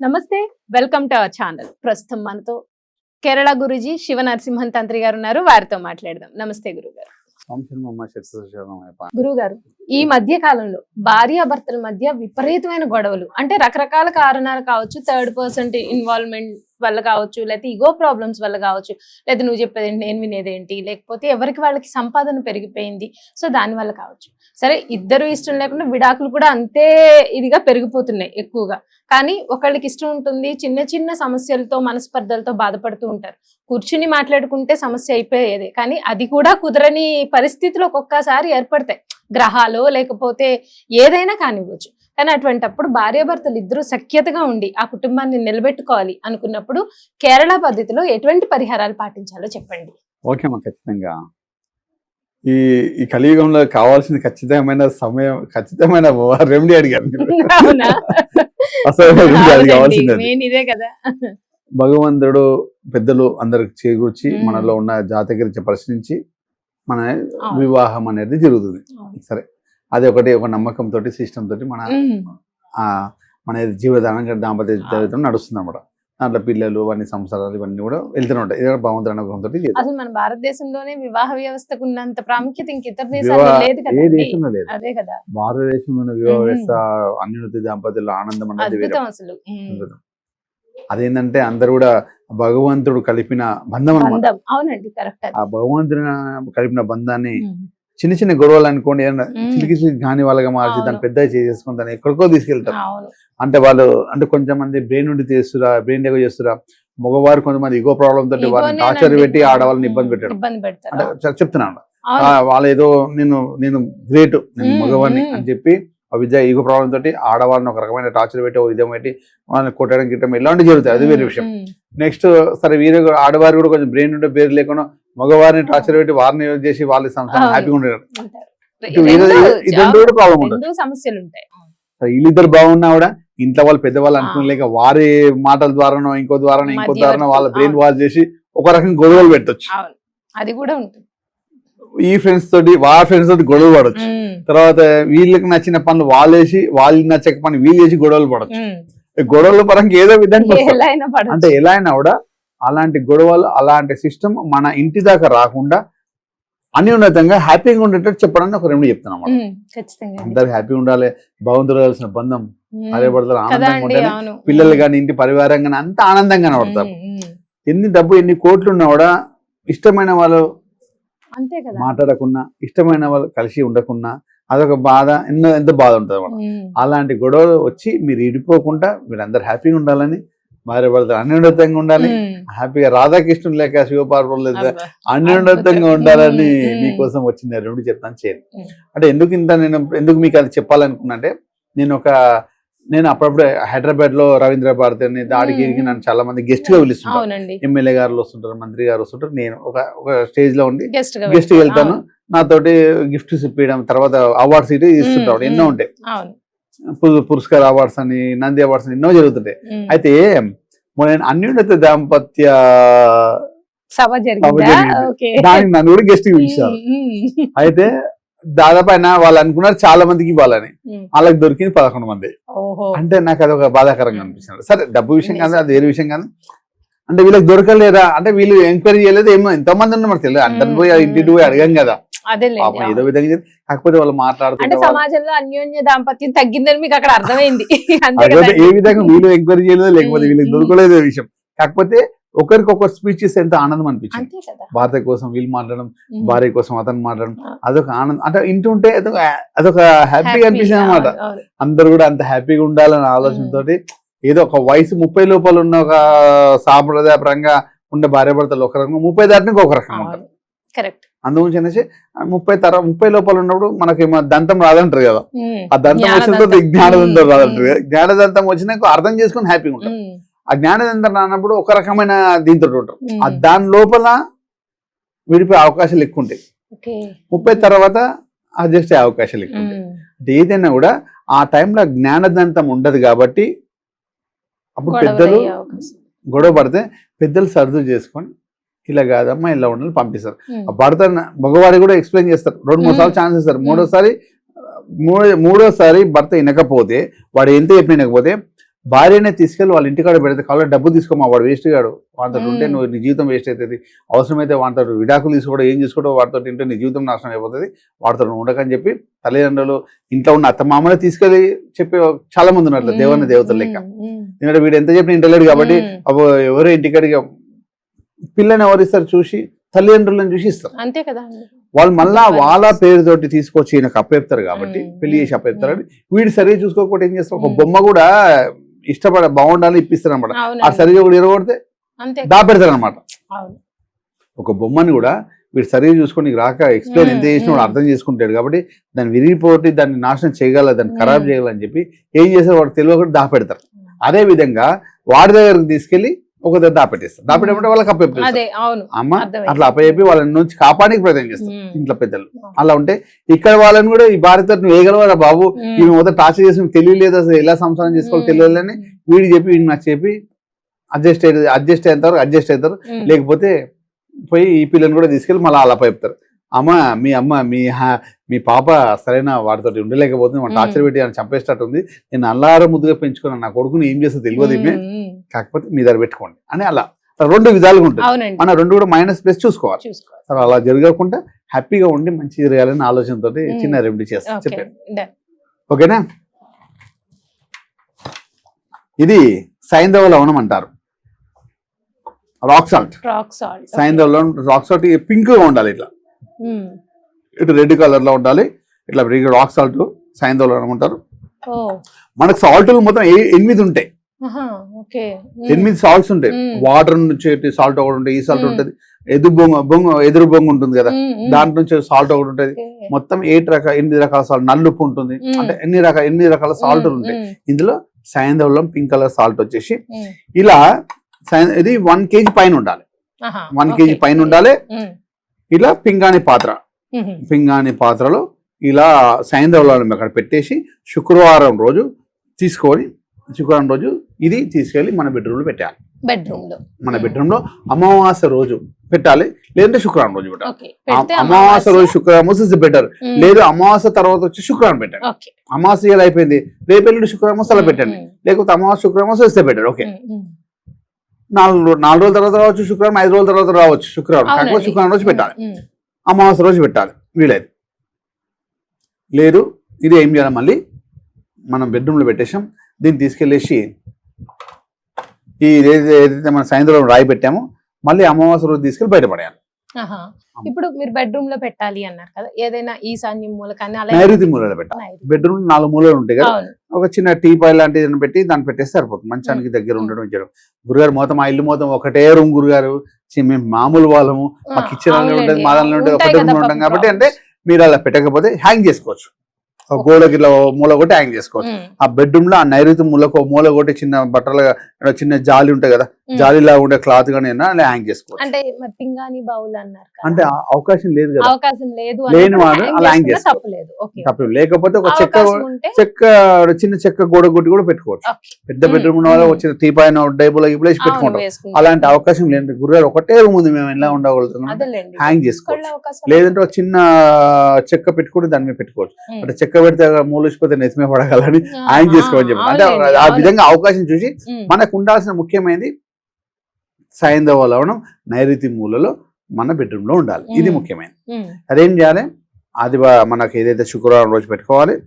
నమస్తే welcome to our channel. ప్రస్తుతం మనతో కేరళ గురుజీ శివ నరసింహన్ తంత్రి గారు ఉన్నారు. వారితో మాట్లాడదాం. నమస్తే గురువు గారు సంశయమమ్మ శరణమయ్యప్ప గురువు గారు ఈ మధ్య కాలంలో భార్యాభర్తల మధ్య విపరీతమైన గొడవలు అంటే రకరకాల కారణాలు కావచ్చు. థర్డ్ పర్సన్ ఇన్వాల్వ్మెంట్ వల్ల కావచ్చు లేకపోతే ఇగో ప్రాబ్లమ్స్ వల్ల కావచ్చు లేదా నువ్వు చెప్పేది నేను వినేదేంటి లేకపోతే ఎవరికి వాళ్ళకి సంపాదన పెరిగిపోయింది సో దాని వల్ల కావచ్చు. సరే ఇద్దరు ఇష్టం లేకుండా విడాకులు కూడా అంతే ఇదిగా పెరిగిపోతున్నాయి ఎక్కువగా. కానీ ఒకళ్ళకి ఇష్టం ఉంటుంది చిన్న చిన్న సమస్యలతో మనస్పర్ధలతో బాధపడుతూ ఉంటారు. కూర్చుని మాట్లాడుకుంటే సమస్య అయిపోయేది కానీ అది కూడా కుదరని పరిస్థితులు ఒక్కొక్కసారి ఏర్పడతాయి. గ్రహాలు లేకపోతే ఏదైనా కానివ్వచ్చు. కానీ అటువంటప్పుడు భార్యాభర్తలు ఇద్దరు సఖ్యతగా ఉండి ఆ కుటుంబాన్ని నిలబెట్టుకోవాలి అనుకున్నప్పుడు కేరళ పద్ధతిలో ఎటువంటి పరిహారాలు పాటించాలో చెప్పండి. ఓకే అమ్మా ఖచ్చితంగా. ఈ ఈ కలియుగంలో కావాల్సిన ఖచ్చితమైన సమయం ఖచ్చితమైన రెమెడీ అడిగారు అసలు కావాల్సింది ఇదే కదా. భగవంతుడు పెద్దలు అందరికి చేకూర్చి. మనలో ఉన్న జాతకరించి ప్రశ్నించి మన. వివాహం అనేది జరుగుతుంది. సరే. అది ఒకటి ఒక నమ్మకం తోటి సిస్టమ్ తోటి మన మన జీవదానం దాంపత్య జీవితం నడుస్తుంది అన్నమాట దాంట్లో పిల్లలు అన్ని సంవత్సరాలు ఇవన్నీ కూడా వెళ్తూనే ఉంటాయి. ఇది భగవంతుడి అనుగ్రహంతో అసలు మన భారతదేశంలోనే వివాహ వ్యవస్థకు ఉన్నంత ప్రాముఖ్యత ఇంక ఇతర దేశాల్లో ఏ దేశంలో లేదు. అదే కదా. భారతదేశంలో వివాహ. వ్యవస్థ అన్యున్నతి దాంపత్యుల ఆనందం అనేది అసలు. అదేంటంటే అందరు కూడా భగవంతుడు కలిపిన బంధం అనమాట అవునండి కరెక్ట్ ఆ భగవంతుడు కలిపిన బంధాన్ని చిన్న చిన్న గొడవలు అనుకోండి ఏమన్నా. చిలికి చిలికి గాని వాళ్ళగా మార్చి. దాన్ని పెద్దగా చేసుకుని దాన్ని ఎక్కడికో తీసుకెళ్తారు అంటే వాళ్ళు అంటే కొంచెం మంది బ్రెయిన్ నుండి చేస్తురా బ్రెయిన్ దగ్గర చేస్తురా మగవారు కొంతమంది ఇగో ప్రాబ్లం తోటి వాళ్ళని. టార్చర్ పెట్టి ఆడవాళ్ళని ఇబ్బంది పెట్టారు అంటే చెప్తున్నాను వాళ్ళు ఏదో నేను నేను గ్రేట్ నేను మగవాడిని. అని చెప్పి ఆ విద్య ఈగో ప్రాబ్లం తోటి ఆడవాళ్ళని ఒక రకమైన టార్చర్ పెట్టి ఓ విధం పెట్టి వాళ్ళని కొట్టడం గిట్టడం ఇలాంటి జరుగుతాయి అది వేరే విషయం నెక్స్ట్ సరే వీరు ఆడవారు కూడా కొంచెం బ్రెయిన్ ఉంటే పేరు లేకుండా మగవారిని టార్చర్ పెట్టి వారిని యూజ్ చేసి వాళ్ళ సంసారం. హ్యాపీగా ఉండేది ఉంటారు. ఇటు వీరు- రెండు ఇదంతా కూడా ప్రాబ్లం ఉంటుంది రెండు సమస్యలు ఉంటాయి సరే వీళ్ళిద్దరు బాగున్నా కూడా ఇంట్లో వాళ్ళు పెద్దవాళ్ళు. అనుకోలేక వారి మాటల ద్వారానో ఇంకో ద్వారానో ఇంకో. ద్వారానో వాళ్ళ బ్రెయిన్. వాష్ చేసి ఒక రకం గొడవలు పెట్టొచ్చు అది కూడా ఉంటుంది ఈ ఫ్రెండ్స్ తోటి వాళ్ళ ఫ్రెండ్స్ తోటి గొడవలు పడొచ్చు ఉమ్, తర్వాత వీళ్ళకి నచ్చిన పనులు వాళ్ళు వేసి వాళ్ళకి నచ్చక పని వీళ్ళు చేసి గొడవలు. ఈ గొడవల పరంగా ఏదో విధంగా అంటే ఎలా అయినా కూడా అలాంటి గొడవలు అలాంటి సిస్టమ్ మన ఇంటి దాకా రాకుండా అన్యోన్యతంగా హ్యాపీగా ఉండేటట్టు చెప్పడానికి ఒక రెమెడీ చెప్తాను అన్నమాట. ఖచ్చితంగా అండి. అందరు హ్యాపీగా ఉండాలి కలిసిన బంధం అదే పడతారు ఆనందంగా ఉండాలి పిల్లలు కానీ ఇంటి పరివారం కానీ అంత ఆనందంగా ఉమ్. ఎన్ని డబ్బు ఎన్ని కోట్లు ఉన్నా కూడా ఇష్టమైన వాళ్ళు మాట్లాడకున్నా ఇష్టమైన వాళ్ళు కలిసి ఉండకున్నా అదొక బాధ ఎన్నో ఎంత బాధ ఉంటుంది అలాంటి గొడవలు వచ్చి మీరు ఇడిపోకుండా మీరందరూ హ్యాపీగా ఉండాలని భార్య భర్తలు అన్యోన్యతంగా ఉండాలి. హ్యాపీగా రాధాకృష్ణుడు లేక శివపార్వతులు అబ్బా. అన్యోన్యతంగా. ఉండాలని. మీకోసం వచ్చింది రెండు చెప్తాను ఉమ్. అంటే ఎందుకు ఇంత నేను ఎందుకు మీకు అది చెప్పాలనుకున్నా అంటే నేను ఒక నేను అప్పుడప్పుడు హైదరాబాద్లో రవీంద్ర భారతి అని దాడికి ఉమ్. నన్ను చాలా మంది గెస్ట్గా పిలుస్తుంటారు ఎమ్మెల్యే గారు వస్తుంటారు మంత్రి గారు వస్తుంటారు నేను ఒక ఒక స్టేజ్లో ఉండి గెస్ట్. వెళ్తాను నాతోటి గిఫ్ట్స్ ఇప్పించడం తర్వాత అవార్డ్స్ ఇటు ఇస్తుంటాడు ఎన్నో. ఉంటాయి పురస్కార్ అవార్డ్స్ అని నంది అవార్డ్స్ అని ఎన్నో జరుగుతుంటాయి. అయితే మొన్న నేను అన్యోన్యత దాంపత్య సభ జరిగిందా? దానికి నన్ను కూడా గెస్ట్ పిలిచారు. అయితే దాదాపు ఆయన వాళ్ళు అనుకున్నారు చాలా మందికి ఇవ్వాలని. వాళ్ళకి దొరికింది పదకొండు మంది. అంటే నాకు అది ఒక బాధాకరంగా అనిపించింది సరే డబ్బు విషయం కాదు అది వేరే విషయం కాదు. అంటే వీళ్ళకి దొరకలేదా? అంటే వీళ్ళు ఎంక్వైరీ చేయలేదు ఏమో ఎంతో మంది ఉన్నారు మనకు తెలియదు. అందరిని పోయి ఇంటికి పోయి అడగం కదా. పాపం ఏదో విధంగా కాకపోతే వాళ్ళు మాట్లాడుతుంటే సమాజంలో అన్యోన్య దాంపత్యం తగ్గిందని మీకు అక్కడ అర్థమైంది. ఏ విధంగా వీళ్ళు ఎంక్వైరీ చేయలేదు లేకపోతే వీళ్ళకి. దొరకలేదు విషయం. కాకపోతే ఒకరికొకరు స్పీచ్ ఇస్తే ఎంత ఆనందం అనిపించింది. భార్య కోసం వీళ్ళు మాట్లాడడం. భార్య కోసం అతను మాట్లాడడం. అదొక ఆనందం. అంటే ఇంటుంటే అదొక అదొక హ్యాపీగా అనిపించింది అనమాట. అందరు కూడా అంత హ్యాపీగా ఉండాలనే ఆలోచనతోటి ఏదో ఒక వయసు ముప్పై లోపల ఉన్న ఒక సాంప్రదాయపరంగా ఉండే భార్య భర్తలు ఒక రకంగా ముప్పై దాటికి ఒక రకంగా ఉంటారు. కరెక్ట్ అందుగురించి అనేసి ముప్పై తర ముప్పై లోపల ఉన్నప్పుడు మనకి దంతం రాదంటారు కదా. ఆ దంతం వచ్చిన తర్వాత జ్ఞానదంతం. రాదంటారు కదా. జ్ఞానదంతం వచ్చినాక అర్థం చేసుకొని హ్యాపీగా ఉంటారు. ఆ జ్ఞానదంతం రానప్పుడు ఒక రకమైన దీంతో ఉంటారు. దాని లోపల విడిపోయే అవకాశాలు ఎక్కువ ఉంటాయి. ముప్పై తర్వాత అడ్జస్ట్ అయ్యే అవకాశాలు ఎక్కువ ఉంటాయి. అంటే ఏదైనా కూడా ఆ టైంలో జ్ఞానదంతం ఉండదు కాబట్టి అప్పుడు పెద్దలు. గొడవ పడితే పెద్దలు సర్దు చేసుకొని ఇలా కాదమ్మా ఇలా ఉండాలి పంపిస్తారు భర్త మగవాడి కూడా ఎక్స్ప్లెయిన్ చేస్తారు రెండు మూడు సార్లు. ఛాన్స్ ఇస్తారు. మూడోసారి మూడో మూడోసారి భర్త వినకపోతే వాడు ఎంత చెప్పినకపోతే భార్యనే తీసుకెళ్ళి వాళ్ళ ఇంటికాడ పెడితే కావాలి డబ్బు తీసుకోమా? వాడు వేస్ట్ గాడు. వాడితో ఉంటే. నువ్వు నీ జీవితం వేస్ట్ అవుతుంది అవసరమైతే వాడితో విడాకులు తీసుకోవడం ఏం చేసుకోవడం వాడితో తింటే నీ జీవితం నాశనం అయిపోతుంది. వాడితో నువ్వు ఉండకని చెప్పి తల్లిదండ్రులు ఇంట్లో ఉన్న అత్త మామనే తీసుకెళ్ళి చెప్పే చాలా మంది ఉన్నారు దేవన్న దేవతల లెక్క. ఎందుకంటే వీడు ఎంత చెప్పిన ఇంటలేడు కాబట్టి అబ్బో ఎవరో ఇంటికాడికి పిల్లని ఎవరిస్తారు చూసి తల్లిదండ్రులను చూసి ఇస్తారు. అంతే కదా. వాళ్ళు మళ్ళా వాళ్ళు. పేరుతోటి తీసుకొచ్చి ఈయనకు అప్పేపుతారు కాబట్టి. పెళ్ళి చేసి అప్పేపుతారు. వీడు సరిగా చూసుకోకపోతే ఏం చేస్తారు ఒక మ్మ్. బొమ్మ కూడా ఇష్టపడ బాగుండాలి ఇప్పిస్తారు అనమాట ఆ సరిగా కూడా ఇరగొడితే అంతే దాపెడతారు అనమాట ఒక బొమ్మని కూడా వీడు సరిగా చూసుకొని నీకు రాక ఎక్స్ప్లెయిన్ ఎంత. చేసినా వాడు. అర్థం చేసుకుంటాడు కాబట్టి దాన్ని విరిగిపోటీ దాన్ని నాశనం చేయగల దాన్ని ఖరాబ్. చేయగలని చెప్పి ఏం చేస్తారు వాడు తెలియకుండా దాపెడతారు అదే విధంగా వాడి దగ్గరకు తీసుకెళ్ళి ఒక దగ్గర దాపెట్టేస్తారు దాపెట్టే వాళ్ళకి అప్పచెప్తారు అమ్మ. అట్లా అప్పచెప్పి వాళ్ళని నుంచి కాపాడానికి ప్రయత్నం చేస్తారు. ఇంట్లో పెద్దలు అలా ఉంటే ఇక్కడ వాళ్ళని కూడా ఈ భార్యతో నువ్వు వేయగలవారా బాబు. ఈమె మొదట టార్చర్ చేసి తెలియలేదు అసలు ఎలా సంసారం చేసుకోవాలో తెలియలేదని వీడు చెప్పి వీడికి నాకు చెప్పి అడ్జస్ట్ అయ్యి అడ్జస్ట్ అయ్యేంత వరకు అడ్జస్ట్ అవుతారు. లేకపోతే పోయి ఈ పిల్లని కూడా తీసుకెళ్ళి మళ్ళీ అలా చెప్తారు అమ్మ మీ అమ్మ మీ హా- మీ పాప సరైన వాడితో ఉండలేకపోతుంది మన మ్మ్. టార్చర్ పెట్టి అని చంపేటట్టు ఉంది నేను అల్లారం ముద్దుగా పెంచుకున్నాను నా కొడుకుని ఏం చేస్తో తెలియదు. కాకపోతే మీ దగ్గర పెట్టుకోండి అని అలా. రెండు విధాలుగా ఉంటుంది. మన రెండు కూడా మైనస్ ప్లస్ చూసుకోవాలి. అలా జరగకుండా హ్యాపీగా ఉండి మంచి జరగాలని ఆలోచనతో. చిన్న రెమెడీ చేస్తాను చెప్పాను ఓకేనా? ఇది సైంధవ లవణం అంటారు. రాక్ సాల్ట్ రాక్ సాల్ట్ సైంధవ లవణం రాక్ సాల్ట్ పింక్గా ఉండాలి ఇట్లా. ఇటు రెడ్ కలర్లో ఉండాలి. ఇట్లా రాక్ సాల్ట్ సైంధవ లవణం అంటారు. మనకు సాల్ట్లు మొత్తం ఎనిమిది ఉంటాయి. ఎనిమిది సాల్ట్స్ ఉంటాయి. వాటర్ నుంచి సాల్ట్ ఒకటి ఉంటుంది ఈ సాల్ట్. ఉంటుంది ఎదురు బొంగు బొంగు ఎదురు బొంగు ఉంటుంది కదా. దాంట్లో నుంచి సాల్ట్ ఒకటి ఉంటుంది. మొత్తం ఎయిట్ రకాల ఎనిమిది రకాల సాల్ట్ నల్లుప్పు ఉంటుంది. అంటే ఎన్ని రకాల ఎనిమిది రకాల సాల్ట్ ఉంటాయి ఇందులో సాయంధవలం పింక్ కలర్ సాల్ట్ వచ్చేసి. ఇలా ఇది వన్ కేజీ పైన ఉండాలి వన్. కేజీ పైన ఉండాలి ఇలా పింగాణి పాత్ర. పింగాణి పాత్రలో ఇలా సాయంధవలం అక్కడ పెట్టేసి శుక్రవారం రోజు తీసుకొని శుక్రవారం రోజు ఇది తీసుకెళ్ళి మన బెడ్రూమ్లో పెట్టాలి బెడ్రూమ్లో. మన. బెడ్రూమ్లో అమావాస్య రోజు పెట్టాలి లేదంటే శుక్రవారం రోజు పెట్టాలి. అమావాస్య రోజు శుక్రవారం వస్తే బెటర్ మ్మ్. లేదు అమావాస్య తర్వాత వచ్చి శుక్రవారం పెట్టండి. అమావాస్య ఇలా అయిపోయింది? రేపు ఎల్లుండి శుక్రవారం అలా పెట్టండి. మ్మ్, లేకపోతే అమావాస్య శుక్రవారం వస్తే వస్తే బెటర్ ఓకే. నాలుగు నాలుగు రోజుల తర్వాత రావచ్చు శుక్రవారం ఐదు రోజుల తర్వాత రావచ్చు శుక్రవారం. కాకపోతే. శుక్రవారం రోజు పెట్టాలి. మ్మ్, అమావాస్య రోజు పెట్టాలి. వీలైతే. లేదు ఇది ఏం చేయాలి మళ్ళీ? మనం బెడ్రూమ్లో పెట్టేసాం దీన్ని తీసుకెళ్ళేసి ఈ ఏదైతే మన సాయంత్రం రాయి పెట్టామో మళ్ళీ అమావాస్య రోజు తీసుకెళ్ళి బయటపడేయాలి. ఇప్పుడు మీరు బెడ్రూమ్లో పెట్టాలి అన్నారు కదా ఏదైనా ఈశాన్యం మూల కానీ నైరుతి మూలలో పెట్టాలి. బెడ్రూమ్ నాలుగు మూలలు ఉంటాయి కదా ఒక చిన్న టీ పాయ్ లాంటిది పెట్టి దాన్ని పెట్టేస్తే సరిపోతుంది. మంచానికి దగ్గర ఉండడం చేయడం గురుగారు మొత్తం మా ఇల్లు మొత్తం ఒకటే రూమ్ గురుగారు. మేము మామూలు వాళ్ళము. మా కిచెన్. ఉంటుంది మా దానిలో ఉంటుంది ఒకటే రూమ్ ఉంటాం కాబట్టి అంటే. మీరు అలా పెట్టకపోతే హ్యాంగ్ చేసుకోవచ్చు. గోడకి ఇట్లా మూల కొట్టి హ్యాంగ్ చేసుకోవచ్చు ఆ బెడ్రూమ్లో ఆ నైరుతి మూలకు మూల కొట్టి చిన్న బట్టలు చిన్న జాలి ఉంటాయి కదా. జాలిలా ఉండే క్లాత్ అలా హ్యాంగ్ చేసుకోవచ్చు అంటే బౌల్ అన్నారు. అంటే అవకాశం లేదు కదా అవకాశం లేదు లేని వాడు అలా hang చేసుకున్నా చేసుకో. తప్పు లేదు ఓకే తప్ప లేకపోతే ఒక చెక్క చెక్క చిన్న చెక్క గోడ కొట్టి కూడా పెట్టుకోవచ్చు. పెద్ద. బెడ్రూమ్ ఉన్న వాళ్ళు. వచ్చిన టీ పైన డైబుల్ అవును, పెట్టుకుంటాం. అలాంటి అవకాశం లేదు గురుగారు ఒకటే రూమ్ ఉంది మేము ఎలా ఉండగలుగుతున్నాం హ్యాంగ్ చేసుకోవచ్చు లేదంటే ఒక చిన్న చెక్క పెట్టుకుని దాని మీద పెట్టుకోవచ్చు. అంటే చెక్క పెడితే మూలిసిపోతే నెత్తిమే పడగలని హ్యాంగ్ చేసుకోమని చెప్పి అంటే ఆ. విధంగా అవకాశం చూసి. మనకు ఉండాల్సిన ముఖ్యమైనది సైంధవ లవణం నైరుతి మూలలో మన బెడ్రూమ్లో ఉండాలి. ఇది. ముఖ్యమైనది. అదేం చేయాలి? అది బా- మనకి ఏదైతే శుక్రవారం రోజు పెట్టుకోవాలి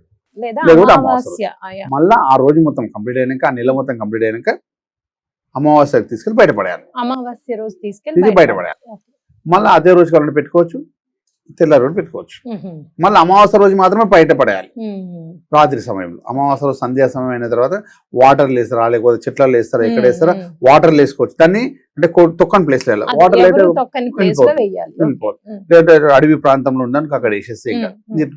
లేదా అమావాస్య. మళ్ళా ఆ రోజు మొత్తం కంప్లీట్ అయినాక ఆ నెల మొత్తం కంప్లీట్ అయినాక అమావాస్యకి తీసుకెళ్ళి బయటపడేయాలి. అమావాస్య రోజు తీసుకెళ్ళి బయటపడేయాలి. మళ్ళీ అదే రోజు కావాలంటే పెట్టుకోవచ్చు. తెల్ల రోజు పెట్టుకోవచ్చు. మళ్ళీ అమావాస్య రోజు మాత్రమే బయటపడేయాలి మ్మ్. రాత్రి సమయంలో అమావాస్య రోజు సంధ్యా సమయం అయిన తర్వాత వాటర్ లేస్తారా లేకపోతే చెట్లలో వేస్తారా ఎక్కడ వేస్తారా. వాటర్ వేసుకోవచ్చు దాన్ని అంటే తొక్కని ప్లేస్లో వాటర్ అయితే ఎవరు తొక్కని ప్లేస్లో వేయాలి వెళ్ళిపోదు. మ్మ్. లేదంటే అడవి ప్రాంతంలో ఉండడానికి అక్కడ వేసేస్తే ఇంకా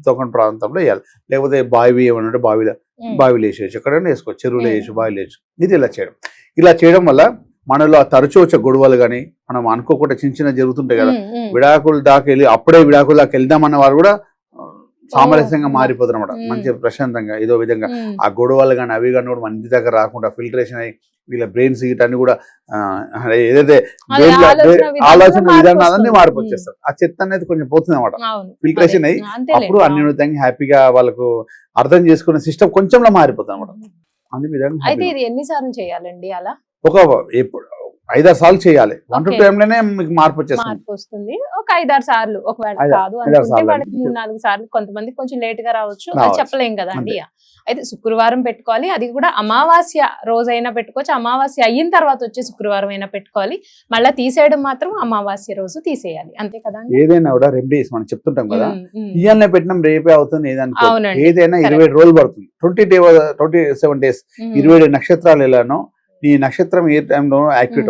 తొక్కని ప్రాంతంలో వేయాలి లేకపోతే బావి ఏమన్నా బావిలో. బావిలో వేసేయచ్చు ఎక్కడైనా వేసుకోవచ్చు చెరువులో. వేసి బావిలో వేయచ్చు ఇది ఇలా చేయడం ఇలా చేయడం వల్ల మనలో ఆ తరచూ వచ్చే గొడవలు కానీ మనం అనుకోకుండా చిన్న చిన్న జరుగుతుంటాయి కదా. విడాకులు దాకా వెళ్ళి అప్పుడే విడాకులు దాకా వెళ్దామన్న వారు కూడా సామరస్యంగా. మారిపోతారు అనమాట. మంచిగా ప్రశాంతంగా ఏదో విధంగా. ఆ గొడవలు కానీ అవి కానీ కూడా మన ఇంటి దగ్గర రాకుండా ఫిల్టరేషన్ అయ్యి వీళ్ళ బ్రెయిన్స్ అన్ని కూడా ఏదైతే ఆలోచన విధానాలన్నీ. మార్పు వచ్చేస్తారు ఆ చెత్త అనేది కొంచెం పోతుంది అనమాట ఫిల్టరేషన్. అయ్యి. అప్పుడు అన్ని విధంగా హ్యాపీగా వాళ్ళకు అర్థం చేసుకునే సిస్టమ్ కొంచెంలో మారిపోతుంది అనమాట అన్ని విధంగా అయితే. ఇది ఎన్నిసార్లు చేయాలండి అలా ఒక ఐదారు సార్లు చేయాలి. వన్ టు లోనే మీకు మార్పు వచ్చేస్తుంది. ఒక ఐదారు సార్లు ఒకవేళ కాదు. మూడు నాలుగు సార్లు కొంతమంది కొంచెం లేట్గా రావచ్చు. చెప్పలేం కదా అండి. అయితే శుక్రవారం పెట్టుకోవాలి. అది కూడా అమావాస్య రోజైనా పెట్టుకోవచ్చు. అమావాస్య అయిన తర్వాత వచ్చే శుక్రవారం అయినా పెట్టుకోవాలి. మళ్ళీ తీసేయడం మాత్రం అమావాస్య రోజు తీసేయాలి. అంతే కదా? ఏదైనా కూడా రెమెడీస్ మనం చెప్తుంటాం కదా. ఇవాళ పెట్టినాం రేపే అవుతుంది. ఏదైనా ఇరవై రోజులు పడుతుంది. Twenty day twenty seven days. ఇరవై నక్షత్రాలు ఎలానో ఈ నక్షత్రం ఏ టైంలో యాక్టివేట్